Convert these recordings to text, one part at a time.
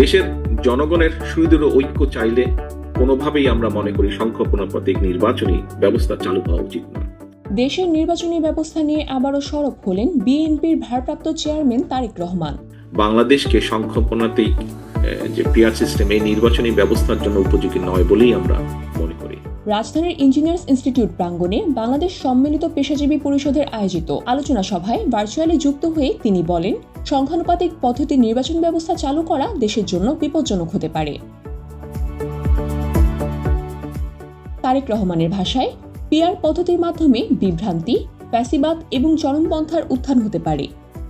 দেশের জনগণের সুদৃঢ় ঐক্য চাইলে কোনোভাবেই আমরা মনে করি সংখ্যাপনাপাতিক নির্বাচনী ব্যবস্থা চালু হওয়া উচিত নয়। দেশের নির্বাচনী ব্যবস্থা নিয়ে আবারও সরব হলেন বিএনপির ভারপ্রাপ্ত চেয়ারম্যান তারেক রহমান। বাংলাদেশকে সংখ্যাপনাতেই যে পিয়ার সিস্টেম এই নির্বাচনী ব্যবস্থার জন্য উপযোগী নয় বলেই আমরা মনে করি। রাজধানীর ইঞ্জিনিয়ার্স ইনস্টিটিউট প্রাঙ্গণে বাংলাদেশ সম্মিলিত পেশাজীবী পরিষদের আয়োজিত আলোচনা সভায় ভার্চুয়ালি যুক্ত হয়ে তিনি বলেন সংখ্যানুপাতিক পদ্ধতির নির্বাচন ব্যবস্থা চালু করা দেশের জন্য বিপজ্জনক হতে পারে। তারেক রহমানের ভাষায়, পিআর পদ্ধতির মাধ্যমে বিভ্রান্তি ফ্যাসিবাদ এবং চরমপন্থার উত্থান হতে পারে।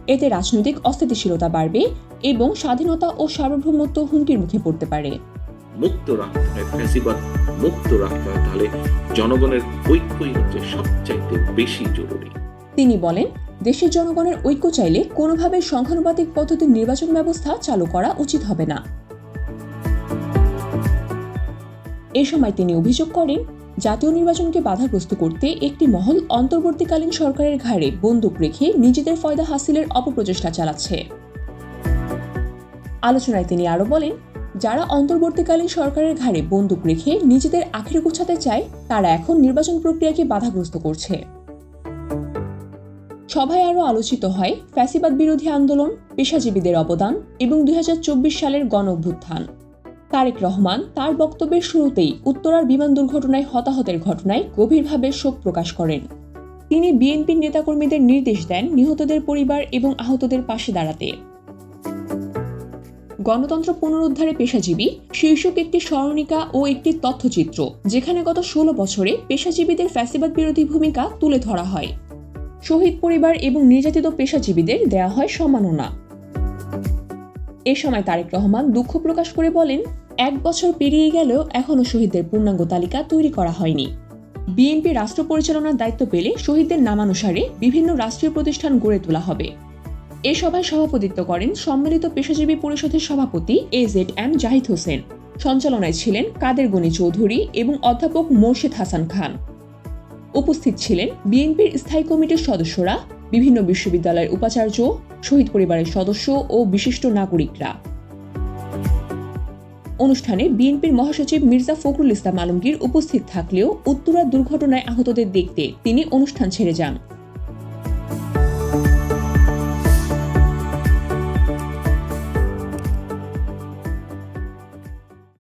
এতে রাজনৈতিক অস্থিতিশীলতা বাড়বে এবং স্বাধীনতা ও সার্বভৌমত্ব হুমকির মুখে পড়তে পারে। মুক্ত রাখতে হয় ফ্যাসিবাদ মুক্ত রাখতে হয় তাহলে জনগণের ঐক্যই হচ্ছে সবচাইতে বেশি জরুরি। তিনি বলেন, দেশের জনগণের ঐক্য চাইলে কোনোভাবে সংখ্যানুপাতিক পদ্ধতির নির্বাচন ব্যবস্থা চালু করা উচিত হবে না। এ সময় তিনি অভিযোগ করেন, জাতীয় নির্বাচনকে বাধাগ্রস্ত করতে একটি মহল অন্তর্বর্তীকালীন সরকারের ঘাড়ে বন্দুক রেখে নিজেদের ফয়দা হাসিলের অপপ্রচেষ্টা চালাচ্ছে। আলোচনায় তিনি আরও বলেন, যারা অন্তর্বর্তীকালীন সরকারের ঘাড়ে বন্দুক রেখে নিজেদের আখের গুছাতে চায়, তারা এখন নির্বাচন প্রক্রিয়াকে বাধাগ্রস্ত করছে। সভায় আরও আলোচিত হয় ফ্যাসিবাদ বিরোধী আন্দোলন, পেশাজীবীদের অবদান এবং দুই হাজার চব্বিশ সালের গণ অভ্যুত্থান তারেক রহমান তার বক্তব্যের শুরুতেই উত্তরার বিমান দুর্ঘটনায় হতাহতের ঘটনায় গভীরভাবে শোক প্রকাশ করেন। তিনি বিএনপির নেতাকর্মীদের নির্দেশ দেন নিহতদের পরিবার এবং আহতদের পাশে দাঁড়াতে। গণতন্ত্র পুনরুদ্ধারে পেশাজীবী শীর্ষক একটি স্মরণিকা ও একটি তথ্যচিত্র, যেখানে গত ষোলো বছরে পেশাজীবীদের ফ্যাসিবাদ বিরোধী ভূমিকা তুলে ধরা হয়। শহীদ পরিবার এবং নির্যাতিত পেশাজীবীদের দেয়া হয় সম্মাননা। এ সময় তারেক রহমান দুঃখ প্রকাশ করে বলেন, এক বছর পেরিয়ে গেলেও এখনও শহীদদের পূর্ণাঙ্গ তালিকা তৈরি করা হয়নি। বিএনপি রাষ্ট্র পরিচালনার দায়িত্ব পেলে শহীদদের নামানুসারে বিভিন্ন রাষ্ট্রীয় প্রতিষ্ঠান গড়ে তোলা হবে। এ সভায় সভাপতিত্ব করেন সম্মিলিত পেশাজীবী পরিষদের সভাপতি A Z M Zahid Hossain. সঞ্চালনায় ছিলেন কাদের গনি চৌধুরী এবং অধ্যাপক মোর্শেদ হাসান খান। উপস্থিত ছিলেন বিএনপির স্থায়ী কমিটির সদস্যরা, বিভিন্ন বিশ্ববিদ্যালয়ের উপাচার্য, শহীদ পরিবারের সদস্য ও বিশিষ্ট নাগরিকরা। অনুষ্ঠানে বিএনপির মহাসচিব মির্জা ফখরুল ইসলাম আলমগীর উপস্থিত থাকলেও উত্তরা দুর্ঘটনায় আহতদের দেখতে তিনি অনুষ্ঠান ছেড়ে যান।